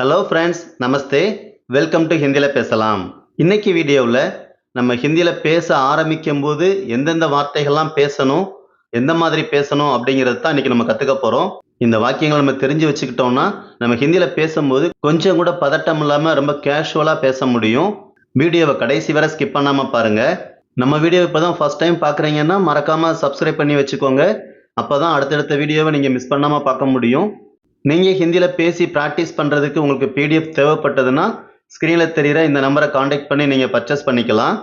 Hello friends namaste welcome to ஹிந்தியில் பேசலாம். இன்னைக்கு வீடியோவில் நம்ம ஹிந்தியில் பேச ஆரம்பிக்கும் போது எந்தெந்த வார்த்தைகள்லாம் பேசணும் எந்த மாதிரி பேசணும் அப்படிங்கிறது தான் இன்னைக்கு நம்ம கற்றுக்க போகிறோம் இந்த வாக்கியங்களை நம்ம தெரிஞ்சு வச்சுக்கிட்டோம்னா நம்ம ஹிந்தியில் பேசும்போது கொஞ்சம் கூட பதட்டம் இல்லாமல் ரொம்ப கேஷுவலாக பேச முடியும். வீடியோவை கடைசி வரை ஸ்கிப் பண்ணாமல் பாருங்கள் நம்ம வீடியோ இப்போ தான் ஃபஸ்ட் டைம் பார்க்குறீங்கன்னா மறக்காமல் சப்ஸ்கிரைப் பண்ணி வச்சுக்கோங்க. அப்போ தான் அடுத்தடுத்த வீடியோவை நீங்கள் மிஸ் பண்ணாமல் பார்க்க முடியும். நீங்கள் ஹிந்தியில் பேசி ப்ராக்டிஸ் பண்ணுறதுக்கு உங்களுக்கு பிடிஎஃப் தேவைப்பட்டதுன்னா ஸ்க்ரீனில் தெரிகிற இந்த நம்பரை காண்டாக்ட் பண்ணி நீங்கள் பர்ச்சேஸ் பண்ணிக்கலாம்.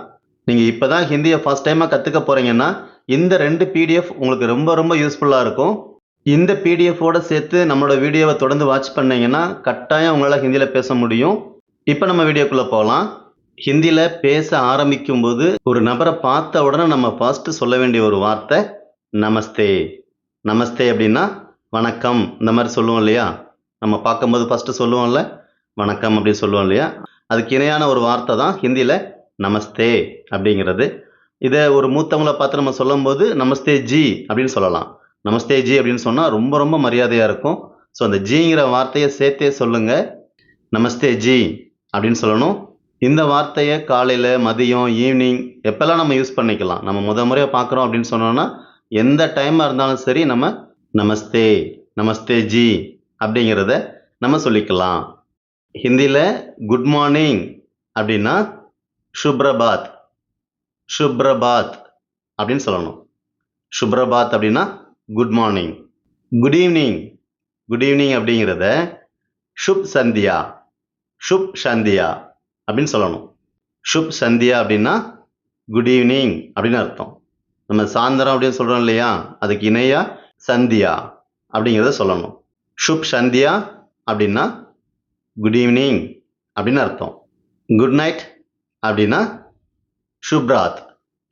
நீங்கள் இப்போ தான் ஹிந்தியை ஃபஸ்ட் டைமாக கற்றுக்க போகிறீங்கன்னா இந்த ரெண்டு பிடிஎஃப் உங்களுக்கு ரொம்ப ரொம்ப யூஸ்ஃபுல்லாக இருக்கும். இந்த பிடிஎஃபோட சேர்த்து நம்மளோட வீடியோவை தொடர்ந்து வாட்ச் பண்ணீங்கன்னா கட்டாயம் உங்களால் ஹிந்தியில் பேச முடியும். இப்போ நம்ம வீடியோக்குள்ளே போகலாம். ஹிந்தியில் பேச ஆரம்பிக்கும் போது ஒரு நபரை பார்த்த உடனே நம்ம ஃபஸ்ட்டு சொல்ல வேண்டிய ஒரு வார்த்தை நமஸ்தே. நமஸ்தே அப்படின்னா வணக்கம். இந்த மாதிரி சொல்லுவோம் இல்லையா? நம்ம பார்க்கும்போது ஃபஸ்ட்டு சொல்லுவோம்ல வணக்கம் அப்படின்னு சொல்லுவோம் இல்லையா? அதுக்கு இணையான ஒரு வார்த்தை தான் ஹிந்தியில் நமஸ்தே அப்படிங்கிறது. இதை ஒரு மூத்தவங்களை பார்த்து நம்ம சொல்லும்போது நமஸ்தே ஜி அப்படின்னு சொல்லலாம். நமஸ்தே ஜி அப்படின்னு சொன்னால் ரொம்ப ரொம்ப மரியாதையாக இருக்கும். ஸோ அந்த ஜிங்கிற வார்த்தையை சேர்த்தே சொல்லுங்கள் நமஸ்தே ஜி அப்படின்னு சொல்லணும். இந்த வார்த்தையை காலையில் மதியம் ஈவினிங் எப்போல்லாம் நம்ம யூஸ் பண்ணிக்கலாம்? நம்ம முத முறையாக பார்க்குறோம் அப்படின்னு சொன்னோன்னா எந்த டைமாக இருந்தாலும் சரி நம்ம நமஸ்தே நமஸ்தே ஜி அப்படிங்கிறத நம்ம சொல்லிக்கலாம். ஹிந்தியில் குட் மார்னிங் அப்படின்னா சுப்ரபாத் சுப்ரபாத் அப்படின்னு சொல்லணும். சுப்ரபாத் அப்படின்னா good morning good evening good evening அப்படிங்கிறத சுப் சந்தியா சுப் சந்தியா அப்படின்னு சொல்லணும். சுப் சந்தியா அப்படின்னா குட் ஈவினிங் அப்படின்னு அர்த்தம். நம்ம சாயந்தரம் அப்படின்னு சொல்கிறோம் இல்லையா? அதுக்கு இணையாக சந்தியா அப்படிங்கிறத சொல்லணும். ஷுப் சந்தியா அப்படின்னா குட் ஈவினிங் அப்படின்னு அர்த்தம். குட் நைட் அப்படின்னா சுப்ராத்.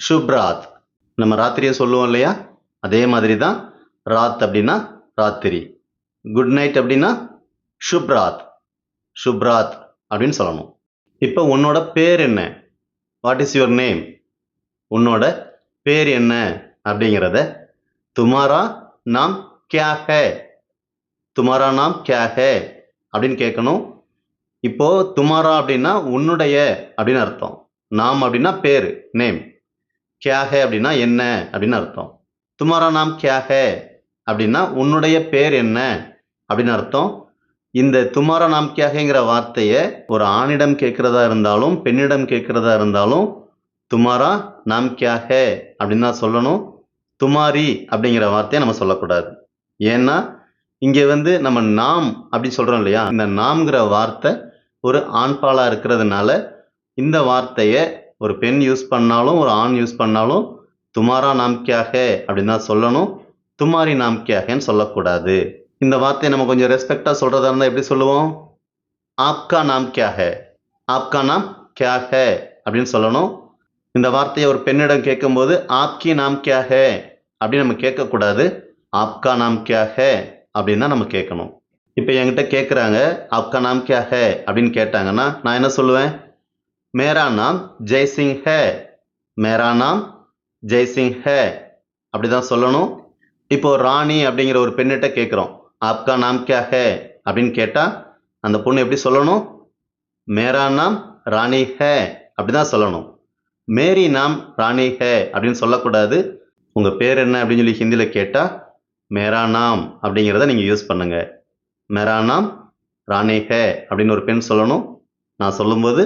சுப்ராத். நம்ம ராத்திரியை சொல்லுவோம் இல்லையா? அதே மாதிரி தான் ராத் அப்படின்னா ராத்திரி. குட் நைட் அப்படின்னா சுப்ராத். சுப்ராத் அப்படின்னு சொல்லணும். இப்போ உன்னோட பேர் என்ன? வாட் இஸ் யுவர் நேம் உன்னோட பேர் என்ன அப்படிங்கிறத துமாரா நாம் கியா ஹே? துமாரா நாம் கியா ஹே? அப்படின்னு கேட்கணும் இப்போ துமாரா அப்படின்னா உன்னுடைய அப்படின்னு அர்த்தம். நாம் அப்படின்னா பேர் நேம் கியா ஹே அப்படின்னா என்ன அப்படின்னு அர்த்தம். துமாரா நாம் கியா ஹே அப்படின்னா உன்னுடைய பேர் என்ன அப்படின்னு அர்த்தம். இந்த துமாரா நாம் கியாகேங்கிற வார்த்தையை ஒரு ஆணிடம் கேட்குறதா இருந்தாலும் பெண்ணிடம் கேட்குறதா இருந்தாலும் துமாரா நாம் கியாகே அப்படின்னு தான் சொல்லணும். துமாரி அப்படிங்கிற வார்த்தையை நம்ம சொல்லக்கூடாது. ஏன்னா இங்கே வந்து நம்ம நாம் அப்படின்னு சொல்கிறோம் இல்லையா? இந்த நாம்ங்கிற வார்த்தை ஒரு ஆண்பாலாக இருக்கிறதுனால இந்த வார்த்தையை ஒரு பெண் யூஸ் பண்ணாலும் ஒரு ஆண் யூஸ் பண்ணாலும் துமாரா நாம்கியாக அப்படின்னு தான் சொல்லணும். துமாரி நாம்கியாகன்னு சொல்லக்கூடாது. இந்த வார்த்தையை நம்ம கொஞ்சம் ரெஸ்பெக்டாக சொல்கிறதா இருந்தால் எப்படி சொல்லுவோம்? ஆப்கா நாம்கியாக ஆப்கா நாம் கியாக அப்படின்னு சொல்லணும். இந்த வார்த்தையை ஒரு பெண்ணிடம் கேட்கும்போது ஆப்கி நாம் கியா ஹே? அப்படின்னு நம்ம கேட்கக்கூடாது. ஆப்கா நாம் கியா ஹே? அப்படின்னு தான் நம்ம கேட்கணும். இப்போ என்கிட்ட கேட்குறாங்க ஆப்கா நாம் கியா ஹே? அப்படின்னு கேட்டாங்கன்னா நான் என்ன சொல்லுவேன்? மேரா நாம் ஜெய்சிங் ஹே. மேரா நாம் ஜெய்சிங் ஹே. அப்படி தான் சொல்லணும். இப்போ ராணி அப்படிங்கிற ஒரு பெண்ணிட்ட கேட்குறோம். ஆப்கா நாம் கியா ஹே? அப்படின்னு கேட்டால் அந்த பொண்ணு எப்படி சொல்லணும்? மேரா நாம் ராணி ஹே. அப்படி தான் சொல்லணும். மேரி நாம் ராணி ஹே அப்படின்னு சொல்லக்கூடாது. உங்கள் பேர் என்ன அப்படின்னு சொல்லி ஹிந்தியில் கேட்டால் மேரா நாம் அப்படிங்கிறத நீங்கள் யூஸ் பண்ணுங்கள் மேரா நாம் ராணி ஹே அப்படின்னு ஒரு பெண் சொல்லணும். நான் சொல்லும்போது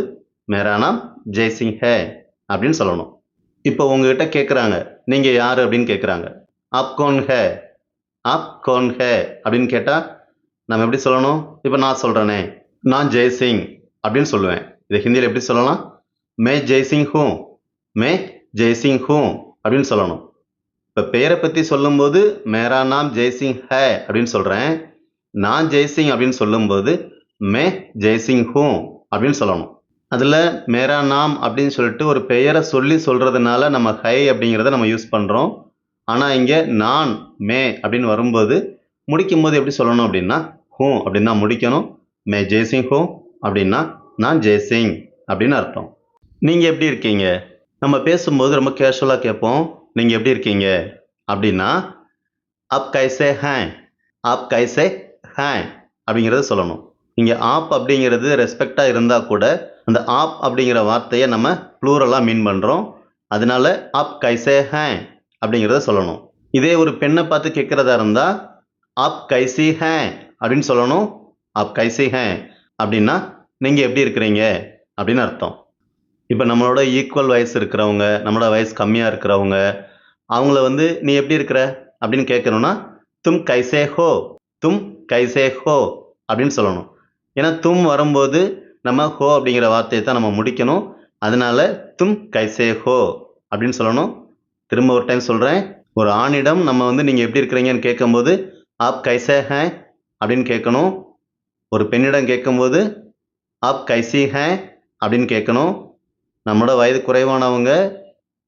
மேரா நாம் ஜெய்சிங் ஹே அப்படின்னு சொல்லணும். இப்போ உங்ககிட்ட கேட்குறாங்க நீங்கள் யார் அப்படின்னு கேட்குறாங்க ஆப் கோன் ஹே ஆப் கோன் ஹே அப்படின்னு கேட்டால் நம்ம எப்படி சொல்லணும்? இப்போ நான் சொல்கிறேனே நான் ஜெய்சிங் அப்படின்னு சொல்லுவேன். இதை ஹிந்தியில் எப்படி சொல்லலாம்? மே ஜெய்சிங் ஹூ மே ஜெய்சிங் ஹூ அப்படின்னு சொல்லணும். இப்போ பெயரை பற்றி சொல்லும்போது மேரா நாம் ஜெய்சிங் ஹே அப்படின்னு சொல்கிறேன் நான் ஜெய்சிங் அப்படின்னு சொல்லும்போது மே ஜெய்சிங் ஹூ அப்படின்னு சொல்லணும். அதில் மேரா நாம் அப்படின்னு சொல்லிட்டு ஒரு பெயரை சொல்லி சொல்கிறதுனால நம்ம ஹை அப்படிங்கிறத நம்ம யூஸ் பண்ணுறோம் ஆனால் இங்கே நான் மே அப்படின்னு வரும்போது முடிக்கும்போது எப்படி சொல்லணும் அப்படின்னா ஹூ அப்படின்னு தான் முடிக்கணும். மே ஜெய்சிங் ஹூ அப்படின்னா நான் ஜெய்சிங் அப்படின்னு அர்த்தம். நீங்கள் எப்படி இருக்கீங்க? நம்ம பேசும்போது ரொம்ப கேஷுவலாக கேட்போம் நீங்கள் எப்படி இருக்கீங்க? அப்படின்னா அப் கைசே ஹேன் அப் கைசே ஹே அப்படிங்கிறத சொல்லணும். இங்கே ஆப் அப்படிங்கிறது ரெஸ்பெக்டாக இருந்தால் கூட அந்த ஆப் அப்படிங்கிற வார்த்தையை நம்ம ப்ளூரலாக மீன் பண்ணுறோம் அதனால ஆப் கைசே ஹே அப்படிங்கிறத சொல்லணும். இதே ஒரு பெண்ணை பார்த்து கேட்குறதா இருந்தால் ஆப் கைசி ஹே அப்படின்னு சொல்லணும். ஆப் கைசி ஹே அப்படின்னா நீங்கள் எப்படி இருக்கிறீங்க? அப்படின்னு அர்த்தம். இப்போ நம்மளோட ஈக்குவல் வயசு இருக்கிறவங்க நம்மளோட வயசு கம்மியாக இருக்கிறவங்க அவங்கள வந்து நீ எப்படி இருக்கிற? அப்படின்னு கேட்கணும்னா தும் கைசே ஹோ தும் கைசே ஹோ அப்படின்னு சொல்லணும். ஏன்னா தும் வரும்போது நம்ம ஹோ அப்படிங்கிற வார்த்தையை தான் நம்ம முடிக்கணும். அதனால தும் கைசே ஹோ அப்படின்னு சொல்லணும். திரும்ப ஒரு டைம் சொல்கிறேன் ஒரு ஆணிடம் நம்ம வந்து நீங்கள் எப்படி இருக்கிறீங்கன்னு கேட்கும்போது ஆப் கைசே ஹே அப்படின்னு கேட்கணும் ஒரு பெண்ணிடம் கேட்கும்போது ஆப் கைசி ஹே அப்படின்னு கேட்கணும் நம்மளோட வயது குறைவானவங்க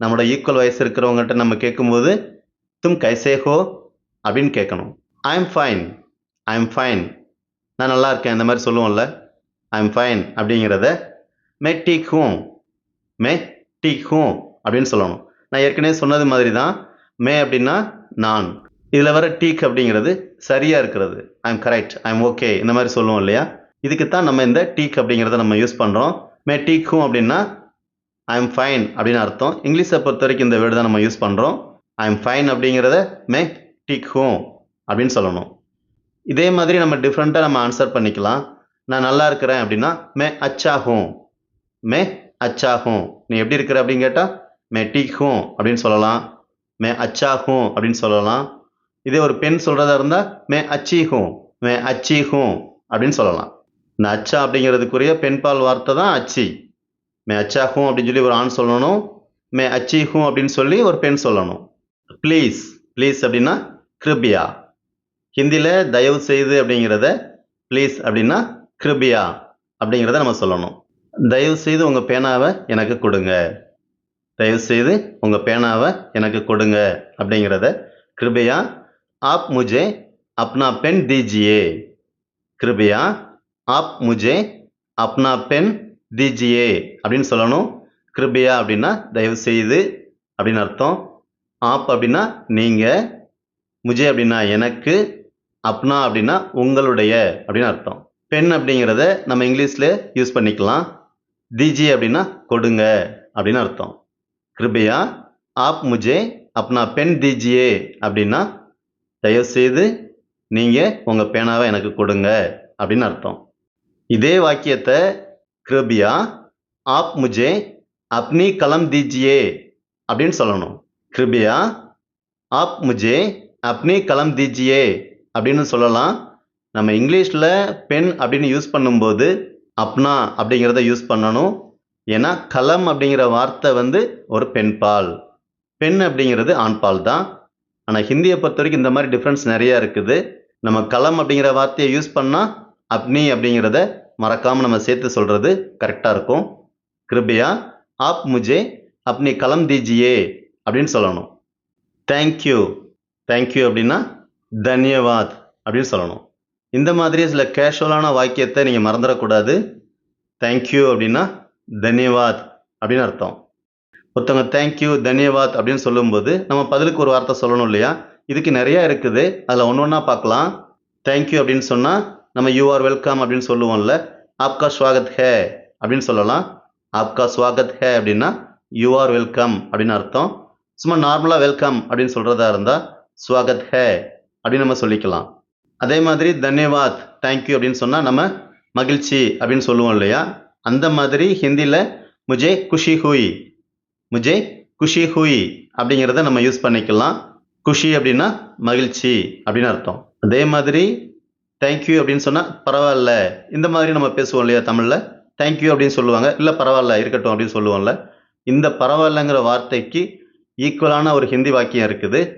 நம்மளோட ஈக்குவல் வயசு இருக்கிறவங்ககிட்ட நம்ம கேட்கும்போது தும் கைசேகோ அப்படின்னு கேட்கணும். I am fine I am fine நான் நல்லா இருக்கேன். இந்த மாதிரி சொல்லுவோம்ல. ஐ எம் ஃபைன் அப்படிங்கிறத மே டீக் ஹூம் மே டீக் ஹூம் அப்படின்னு சொல்லணும். நான் ஏற்கனவே சொன்னது மாதிரி தான் மே அப்படின்னா நான். இதில் வர டீக் அப்படிங்கிறது சரியாக இருக்கிறது. I am correct I am okay இந்த மாதிரி சொல்லுவோம் இல்லையா? இதுக்கு தான் நம்ம இந்த டீக் அப்படிங்கிறத நம்ம யூஸ் பண்ணுறோம் மே டீக் ஹூம் அப்படின்னா ஐ எம் ஃபைன் அப்படின்னு அர்த்தம். இங்கிலீஷை பொறுத்த வரைக்கும் இந்த வேர்டு தான் நம்ம யூஸ் பண்ணுறோம் ஐ எம் ஃபைன் அப்படிங்கிறத மே டிக் ஹோம் அப்படின்னு சொல்லணும். இதே மாதிரி நம்ம டிஃப்ரெண்ட்டாக நம்ம ஆன்சர் பண்ணிக்கலாம். நான் நல்லா இருக்கிறேன் அப்படின்னா மே அச்சா ஹோம் மே அச்சா ஹோம் நீ எப்படி இருக்கிற அப்படின்னு கேட்டால் மே டிக் ஹோம் அப்படின்னு சொல்லலாம். மே அச்சா ஹோம் அப்படின்னு சொல்லலாம். இதே ஒரு பெண் சொல்கிறதா இருந்தால் மே அச்சி ஹோம் மே அச்சி ஹோம் அப்படின்னு சொல்லலாம். இந்த அச்சா அப்படிங்கிறதுக்குரிய பெண்பால் வார்த்தை தான் அச்சி. மே அச்சாகும் அப்படின்னு சொல்லி ஒரு ஆண் சொல்லணும். மே அச்சீகும் அப்படின்னு சொல்லி ஒரு பெண் சொல்லணும். ப்ளீஸ் ப்ளீஸ் அப்படின்னா கிருபியா. ஹிந்தியில் தயவு செய்து அப்படிங்கிறத ப்ளீஸ் அப்படின்னா கிருபியா அப்படிங்கிறத நம்ம சொல்லணும். தயவு செய்து உங்கள் பேனாவை எனக்கு கொடுங்க. தயவு செய்து உங்கள் பேனாவை எனக்கு கொடுங்க அப்படிங்கிறத கிருபையா ஆப் முஜே அப்னா பென் தீஜியே. கிருபையா ஆப் முஜே அப்னா பென் தீஜியே அப்படின்னு சொல்லணும். கிருபையா அப்படின்னா தயவு செய்து அப்படின்னு அர்த்தம். ஆப் அப்படின்னா நீங்கள் முஜே அப்படின்னா எனக்கு. அப்னா அப்படின்னா உங்களுடைய அப்படின்னு அர்த்தம். பென் அப்படிங்கிறத நம்ம இங்கிலீஷில் யூஸ் பண்ணிக்கலாம். தீஜி அப்படின்னா கொடுங்க அப்படின்னு அர்த்தம். கிருபையா? ஆப் முஜே அப்னா பென் தீஜியே அப்படின்னா தயவுசெய்து நீங்கள் உங்கள் பேனாவை எனக்கு கொடுங்க அப்படின்னு அர்த்தம். இதே வாக்கியத்தை கிருபியா ஆப் முஜே அப்னி கலம் தீஜியே அப்படின்னு சொல்லணும். கிருபியா ஆப் முஜே அப்னி கலம் தீஜியே அப்படின்னு சொல்லலாம். நம்ம இங்கிலீஷில் பென் அப்படின்னு யூஸ் பண்ணும்போது அப்னா அப்படிங்கிறத யூஸ் பண்ணணும். ஏன்னா கலம் அப்படிங்கிற வார்த்தை வந்து ஒரு பெண்பால். பெண் அப்படிங்கிறது ஆண்பால் தான். ஆனால் ஹிந்தியை பொறுத்த வரைக்கும் இந்த மாதிரி டிஃப்ரென்ஸ் நிறையா இருக்குது. நம்ம கலம் அப்படிங்கிற வார்த்தையை யூஸ் பண்ணால் அப்னி அப்படிங்கிறத மறக்காமல் நம்ம சேர்த்து சொல்கிறது கரெக்டாக இருக்கும். கிருபையா ஆப் முஜே அப்னி கலம் தீஜியே அப்படின்னு சொல்லணும். தேங்க்யூ தேங்க்யூ அப்படின்னா தன்யவாத் அப்படின்னு சொல்லணும். இந்த மாதிரி சில கேஷுவலான வாக்கியத்தை நீங்கள் மறந்துடக்கூடாது. தேங்க்யூ அப்படின்னா தன்யவாத் அப்படின்னு அர்த்தம். ஒருத்தவங்க தேங்க்யூ தன்யவாத் அப்படின்னு சொல்லும்போது நம்ம பதிலுக்கு ஒரு வார்த்தை சொல்லணும் இல்லையா? இதுக்கு நிறையா இருக்குது. அதில் ஒன்று ஒன்றா பார்க்கலாம். தேங்க்யூ அப்படின்னு சொன்னால் நம்ம யூ ஆர் வெல்கம் அப்படின்னு சொல்லுவோம்ல. ஆப்கா ஸ்வாகத் ஹே அப்படின்னு சொல்லலாம். ஆப்கா ஸ்வாகத் ஹே அப்படின்னா யூ ஆர் வெல்கம் அப்படின்னு அர்த்தம். சும்மா நார்மலாக வெல்கம் அப்படின்னு சொல்கிறதா இருந்தால் ஸ்வாகத் ஹே அப்படின்னு நம்ம சொல்லிக்கலாம். அதே மாதிரி தன்யவாத் தேங்க்யூ அப்படின்னு சொன்னால் நம்ம மகிழ்ச்சி அப்படின்னு சொல்லுவோம் இல்லையா? அந்த மாதிரி ஹிந்தியில் முஜே குஷி ஹூய் முஜே குஷி ஹூய் அப்படிங்கிறத நம்ம யூஸ் பண்ணிக்கலாம். குஷி அப்படின்னா மகிழ்ச்சி அப்படின்னு அர்த்தம். அதே மாதிரி தேங்க்யூ அப்படின்னு சொன்னால் பரவாயில்ல. இந்த மாதிரி நம்ம பேசுவோம் இல்லையா தமிழில்? தேங்க்யூ அப்படின்னு சொல்லுவாங்க. இல்லை பரவாயில்ல இருக்கட்டும் அப்படின்னு சொல்லுவோம்ல. இந்த பரவாயில்லங்கிற வார்த்தைக்கு ஈக்குவலான ஒரு ஹிந்தி வாக்கியம் இருக்குது.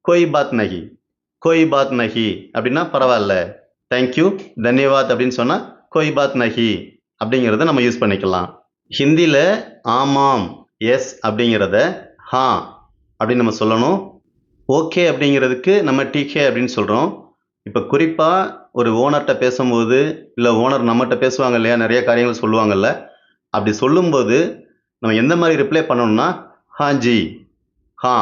கொய் பாத் நகி கொய் பாத் நகி அப்படின்னா பரவாயில்ல. தேங்க்யூ தன்யவாத் அப்படின்னு சொன்னால் கொய் பாத் நஹி அப்படிங்கிறத நம்ம யூஸ் பண்ணிக்கலாம். ஹிந்தியில் ஆமாம் எஸ் அப்படிங்கிறத ஹா அப்படின்னு நம்ம சொல்லணும். ஓகே அப்படிங்கிறதுக்கு நம்ம டீகே அப்படின்னு சொல்கிறோம் இப்போ குறிப்பாக ஒரு ஓனர்கிட்ட பேசும்போது இல்லை ஓனர் நம்மகிட்ட பேசுவாங்க இல்லையா நிறைய காரியங்கள் சொல்லுவாங்கல்ல அப்படி சொல்லும்போது நம்ம எந்த மாதிரி ரிப்ளை பண்ணணும்னா ஹாஞ்சி ஹா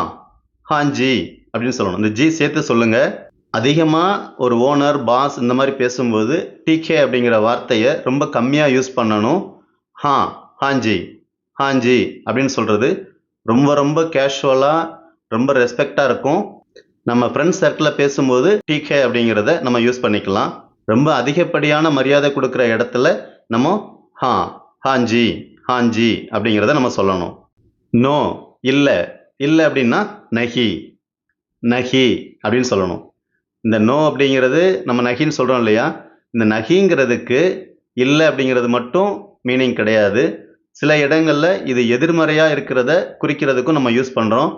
ஹாஞ்சி அப்படின்னு சொல்லணும். இந்த ஜி சேர்த்து சொல்லுங்கள் அதிகமாக ஒரு ஓனர் பாஸ் இந்த மாதிரி பேசும்போது டிகே அப்படிங்கிற வார்த்தையை ரொம்ப கம்மியாக யூஸ் பண்ணணும். ஹா ஹாஞ்சி ஹாஞ்சி அப்படின்னு சொல்கிறது ரொம்ப ரொம்ப கேஷுவலாக ரொம்ப ரெஸ்பெக்டாக இருக்கும். நம்ம ஃப்ரெண்ட்ஸ் சர்க்கிளில் பேசும்போது டீகே அப்படிங்கிறத நம்ம யூஸ் பண்ணிக்கலாம். ரொம்ப அதிகப்படியான மரியாதை கொடுக்குற இடத்துல நம்ம ஹா ஹாஞ்சி ஹாஞ்சி அப்படிங்கிறத நம்ம சொல்லணும். நோ இல்லை இல்லை அப்படின்னா நஹி நஹி அப்படின்னு சொல்லணும். இந்த நோ அப்படிங்கிறது நம்ம நகின்னு சொல்கிறோம் இல்லையா? இந்த நகிங்கிறதுக்கு இல்லை அப்படிங்கிறது மட்டும் மீனிங் கிடையாது. சில இடங்களில் இது எதிர்மறையாக இருக்கிறத குறிக்கிறதுக்கும் நம்ம யூஸ் பண்ணுறோம்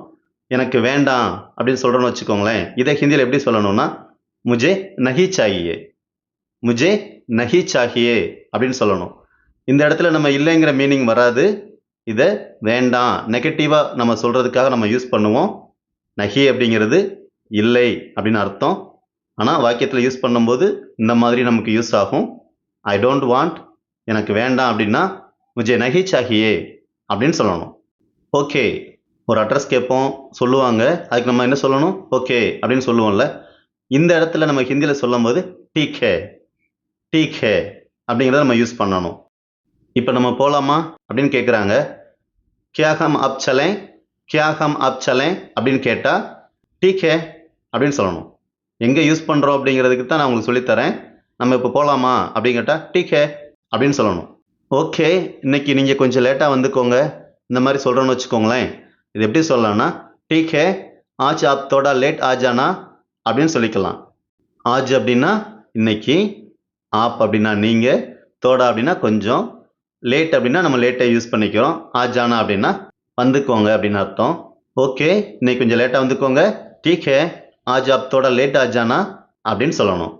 எனக்கு வேண்டாம் அப்படின்னு சொல்கிறோன்னு வச்சுக்கோங்களேன். இதை ஹிந்தியில் எப்படி சொல்லணும்னா முஜே நஹி சாகியே முஜே நஹி சாகியே அப்படின்னு சொல்லணும். இந்த இடத்துல நம்ம இல்லைங்கிற மீனிங் வராது. இதை வேண்டாம். நெகட்டிவாக நம்ம சொல்கிறதுக்காக நம்ம யூஸ் பண்ணுவோம். நஹி அப்படிங்கிறது இல்லை அப்படின்னு அர்த்தம். ஆனால் வாக்கியத்தில் யூஸ் பண்ணும்போது இந்த மாதிரி நமக்கு யூஸ் ஆகும். ஐ டோன்ட் வாண்ட் எனக்கு வேண்டாம் அப்படின்னா முஜே நஹி சாகியே அப்படின்னு சொல்லணும். ஓகே. ஒரு அட்ரஸ் கேட்போம் சொல்லுவாங்க. அதுக்கு நம்ம என்ன சொல்லணும்? ஓகே அப்படின்னு சொல்லுவோம்ல. இந்த இடத்துல நம்ம ஹிந்தியில் சொல்லும்போது டீக் ஹே டீக் ஹே அப்படிங்கிறத நம்ம யூஸ் பண்ணணும். இப்போ நம்ம போகலாமா அப்படின்னு கேட்குறாங்க கியா ஹம் அப் சலேன்? கியா ஹம் அப் சலேன்? அப்படின்னு கேட்டால் டீக் ஹே அப்படின்னு சொல்லணும். எங்கே யூஸ் பண்ணுறோம் அப்படிங்கிறதுக்கு தான் நான் உங்களுக்கு சொல்லித்தரேன். நம்ம இப்போ போகலாமா அப்படின்னு கேட்டால் டீக் ஹே அப்படின்னு சொல்லணும். ஓகே இன்னைக்கு நீங்கள் கொஞ்சம் லேட்டாக வந்துக்கோங்க. இந்த மாதிரி சொல்கிறோன்னு வச்சுக்கோங்களேன். இது எப்படி சொல்லலாம்னா டீக் ஹே ஆஜ் ஆப் தோடா லேட் ஆஜானா அப்படின்னு சொல்லிக்கலாம். ஆஜ் அப்படின்னா இன்னைக்கு ஆப் அப்படின்னா நீங்கள் தோடா அப்படின்னா கொஞ்சம் லேட் அப்படின்னா நம்ம லேட்டாக யூஸ் பண்ணிக்கிறோம். ஆஜானா அப்படின்னா வந்துக்கோங்க அப்படின்னு அர்த்தம். ஓகே இன்னைக்கு கொஞ்சம் லேட்டாக வந்துக்கோங்க. டீக் ஹே ஆஜ் ஆப் தோடா லேட் ஆஜானா அப்படின்னு சொல்லணும்.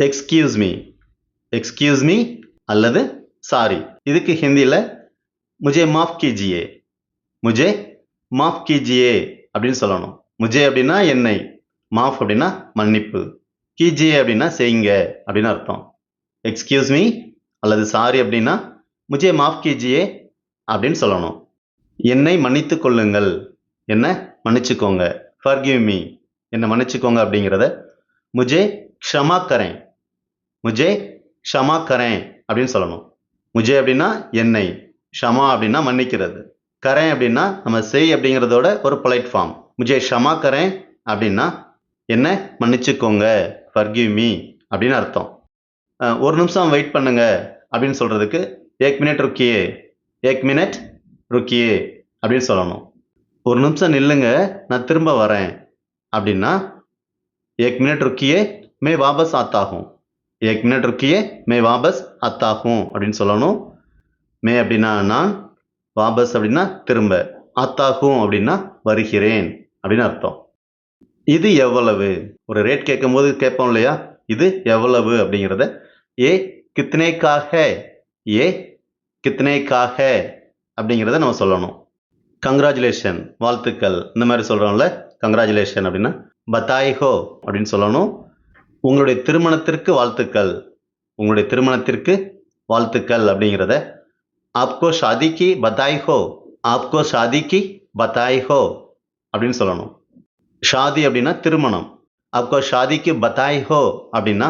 எக்ஸ்கியூஸ் மீ எக்ஸ்கியூஸ் மீ அல்லது சாரி இதுக்கு ஹிந்தியில் முஜே மாஃப் கீஜியே. முஜே மாஃப் கீஜியே அப்படின்னு சொல்லணும். முஜே அப்படின்னா என்னை மாஃப் அப்படின்னா மன்னிப்பு. கீஜியே அப்படின்னா செய்யுங்க அப்படின்னு அர்த்தம். எக்ஸ்கியூஸ் மீ அல்லது சாரி அப்படின்னா முஜே மாஃப் கீஜியே அப்படின்னு சொல்லணும். என்னை மன்னித்து கொள்ளுங்கள். என்ன மன்னிச்சுக்கோங்க. ஃபர்கிவ் மீ என்னை மன்னிச்சுக்கோங்க அப்படிங்கிறத முஜே க்ஷமா கரேன். முஜே க்ஷமா கரேன் அப்படின்னு சொல்லணும். முஜே அப்படின்னா என்னை ஷமா அப்படின்னா மன்னிக்கிறது. கரேன் அப்படின்னா நம்ம செய் அப்படிங்கிறதோட ஒரு பொலைட் ஃபார்ம் முஜே ஷமா கரேன் அப்படின்னா என்ன? மன்னிச்சுக்கோங்க. ஃபர்கிவ் மீ அப்படின்னு அர்த்தம். ஒரு நிமிஷம் வெயிட் பண்ணுங்க அப்படின்னு சொல்கிறதுக்கு ஏக் மினிட் ருக்கியே. ஏக் மினிட் ருக்கியே அப்படின்னு சொல்லணும். ஒரு நிமிஷம் நில்லுங்க. நான் திரும்ப வரேன் அப்படின்னா ஏக் மினிட் ருக்கியே மே வாபஸ் ஆத்தாகும். ஏக் மினிட் ருக்கியே மே வாபஸ் அத்தாகும் அப்படின்னு சொல்லணும். மே அப்படின்னா நான் வாபஸ் அப்படின்னா திரும்ப. அத்தாகும் அப்படின்னா வருகிறேன் அப்படின்னு அர்த்தம். இது எவ்வளவு? ஒரு ரேட் கேட்கும்போது கேட்போம் இல்லையா? இது எவ்வளவு அப்படிங்கிறத. ஏ கித்னேக்காக ஏ கித்னேக்காக அப்படிங்கிறத நம்ம சொல்லணும். கங்க்ராச்சுலேஷன் வாழ்த்துக்கள் இந்த மாதிரி சொல்கிறோம்ல கங்க்ராச்சுலேஷன் அப்படின்னா பத்தாய்ஹோ அப்படின்னு சொல்லணும். உங்களுடைய திருமணத்திற்கு வாழ்த்துக்கள் உங்களுடைய திருமணத்திற்கு வாழ்த்துக்கள் அப்படிங்கிறத ஆப்கோ ஷாதிக்கு பத்தாய்ஹோ ஆப்கோ ஷாதிக்கு பத்தாய்ஹோ அப்படின்னு சொல்லணும். ஷாதி அப்படின்னா திருமணம். ஆப்கோ ஷாதிக்கு பத்தாய்ஹோ அப்படின்னா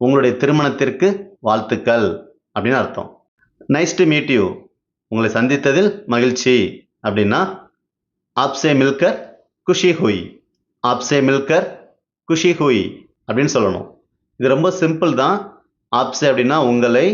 உங்களுடைய திருமணத்திற்கு வாழ்த்துக்கள் அப்படின்னு அர்த்தம். நைஸ் டு மீட் யூ உங்களை சந்தித்ததில் மகிழ்ச்சி அப்படின்னா ஆப்சே மில்கர் குஷி ஹுய். ஆப்சே மில்கர் குஷி ஹுய் அப்படின்னு சொல்லணும். இது ரொம்ப சிம்பிள் தான். ஆப்சே அப்படின்னா உங்களை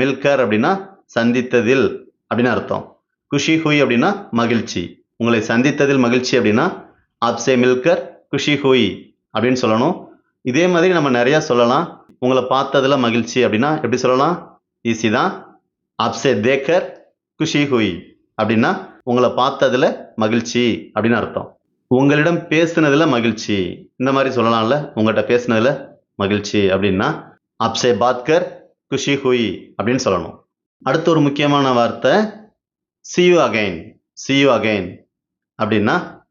மில்கர் அப்படின்னா சந்தித்ததில் அப்படின்னு அர்த்தம். குஷி ஹுய் அப்படின்னா மகிழ்ச்சி. உங்களை சந்தித்ததில் மகிழ்ச்சி அப்படின்னா ஆப்சே மில்கர் குஷி ஹுய் அப்படின்னு சொல்லணும். இதே மாதிரி நம்ம நிறையா சொல்லலாம். உங்களை பார்த்ததில் மகிழ்ச்சி அப்படின்னா எப்படி சொல்லலாம்? ஈஸி தான். ஆப்சே தேக்கர் குஷி ஹுய் அப்படின்னா உங்களை பார்த்ததில் மகிழ்ச்சி அப்படின்னு அர்த்தம். உங்களிடம் பேசுனதில் மகிழ்ச்சி. இந்த மாதிரி சொல்லலாம்ல. உங்கள்கிட்ட பேசுனதில் மகிழ்ச்சி அப்படின்னா அப்சே பாத்கர் குஷி ஹுய் அப்படின்னு சொல்லணும். அடுத்து ஒரு முக்கியமான வார்த்தை சியூ அகைன் சியூ அகைன் அப்படின்னா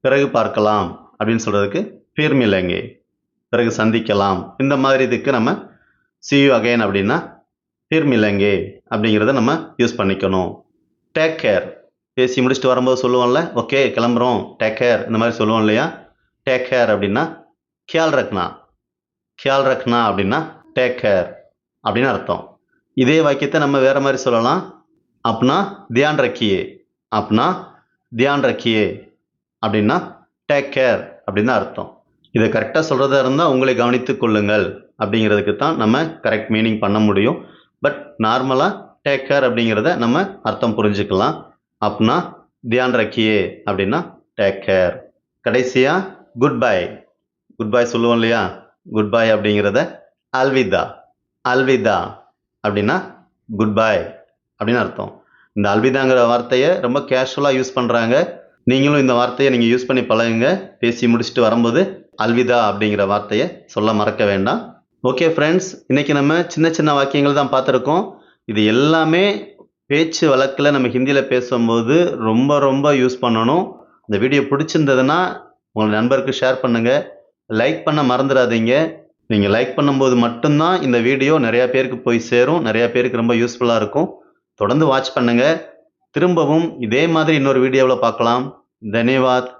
பிறகு பார்க்கலாம் அப்படின்னு சொல்கிறதுக்கு பீர்மில்லைங்க பிறகு சந்திக்கலாம். இந்த மாதிரி இதுக்கு நம்ம சியூ அகைன் அப்படின்னா ஃபிர் அப்படிங்கிறத நம்ம யூஸ் பண்ணிக்கணும். டேக் கேர் பேசி முடிச்சுட்டு வரும்போது சொல்லுவோம்ல ஓகே கிளம்புறோம். டேக் கேர் இந்த மாதிரி சொல்லுவோம் இல்லையா? டேக் கேர் அப்படின்னா கியால் ரக்னா கியால் ரக்னா அப்படின்னா டேக் கேர் அப்படின்னு அர்த்தம். இதே வாக்கியத்தை நம்ம வேற மாதிரி சொல்லலாம். அப்னா தியான் ரக்கியே. அப்னா தியான் ரக்கியே. அப்படின்னா டேக் கேர் அப்படின்னு தான் அர்த்தம். இதை கரெக்டாக சொல்கிறதா இருந்தால் உங்களை கவனித்துக் கொள்ளுங்கள் அப்படிங்கிறதுக்கு தான் நம்ம கரெக்ட் மீனிங் பண்ண முடியும். பட் நார்மலாக டேக் கேர் அப்படிங்கிறத நம்ம அர்த்தம் புரிஞ்சுக்கலாம். அப்னா தியான் ரக்கியே அப்படின்னா டேக் கேர் கடைசியாக குட் பை குட் பை சொல்லுவோம் இல்லையா? குட் பை அப்படிங்கிறத அல்விதா. அல்விதா. அப்படின்னா குட் பை அப்படின்னு அர்த்தம். இந்த அல்விதாங்கிற வார்த்தையை ரொம்ப கேஷுவலாக யூஸ் பண்ணுறாங்க நீங்களும் இந்த வார்த்தையை நீங்கள் யூஸ் பண்ணி பழகுங்க. பேசி முடிச்சுட்டு வரும்போது அல்விதா அப்படிங்கிற வார்த்தையை சொல்ல மறக்க வேண்டாம். ஓகே ஃப்ரெண்ட்ஸ் இன்றைக்கி நம்ம சின்ன சின்ன வாக்கியங்கள் தான் பார்த்துருக்கோம். இது எல்லாமே பேச்சு வழக்கில் நம்ம ஹிந்தியில் பேசும்போது ரொம்ப ரொம்ப யூஸ் பண்ணணும். இந்த வீடியோ பிடிச்சிருந்ததுன்னா உங்கள் நண்பருக்கு ஷேர் பண்ணுங்கள் லைக் பண்ண மறந்துடாதீங்க நீங்கள் லைக் பண்ணும்போது மட்டும்தான் இந்த வீடியோ நிறையா பேருக்கு போய் சேரும். நிறையா பேருக்கு ரொம்ப யூஸ்ஃபுல்லாக இருக்கும். தொடர்ந்து வாட்ச் பண்ணுங்கள் திரும்பவும் இதே மாதிரி இன்னொரு வீடியோவில் பார்க்கலாம். தன்யவாத்.